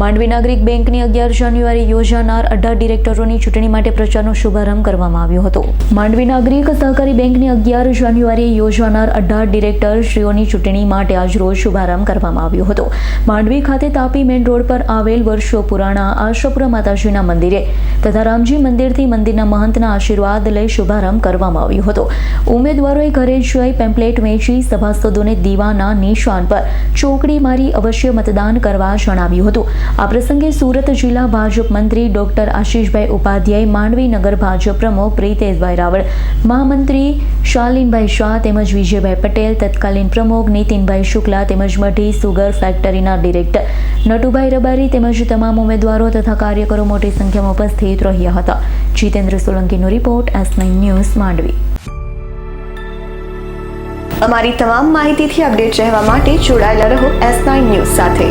માંડવી નાગરિક બેંકની અગિયાર જાન્યુઆરી યોજાનાર અઢાર ડિરેક્ટરોની ચૂંટણી માટે પ્રચારનો શુભારંભ કરવામાં આવ્યો હતો. માંડવી નાગરિક સહકારી બેંકની અગિયાર જાન્યુઆરીએ યોજાનાર અઢાર ડિરેક્ટર શ્રીઓની ચૂંટણી માટે આજરોજ શુભારંભ કરવામાં આવ્યો હતો. માંડવી ખાતે તાપી મેન રોડ પર આવેલ વર્ષો પુરાણા આશાપુરા માતાજીના મંદિરે તથા રામજી મંદિરથી મંદિરના મહંતના આશીર્વાદ લઈ શુભારંભ કરવામાં આવ્યો હતો. ઉમેદવારોએ ઘરે જઈ પેમ્પલેટ વેચી સભાસદોને દીવાના નિશાન પર ચોકડી મારી અવશ્ય મતદાન કરવા જણાવ્યું હતું. આ પ્રસંગે સુરત જિલ્લા ભાજપ મંત્રી ડોક્ટર આશીષભાઈ ઉપાધ્યાય, માંડવી નગર ભાજપ પ્રમુખ પ્રિતેશભાઈ રાવળ, મહામંત્રી શાલિનભાઈ શાહ તેમજ વિજયભાઈ પટેલ, તત્કાલીન પ્રમુખ નીતિનભાઈ શુક્લા તેમજ મઢી સુગર ફેક્ટરીના ડિરેક્ટર નટુભાઈ રબારી તેમજ તમામ ઉમેદવારો તથા કાર્યકરો મોટી સંખ્યામાં ઉપસ્થિત રહ્યા હતા. જીતેન્દ્ર સોલંકીનો રિપોર્ટ, એસ ન્યૂઝ, માંડવી. અમારી તમામ માહિતીથી અપડેટ રહેવા માટે જોડાયેલા રહો એસ નાઇન ન્યૂઝ સાથે.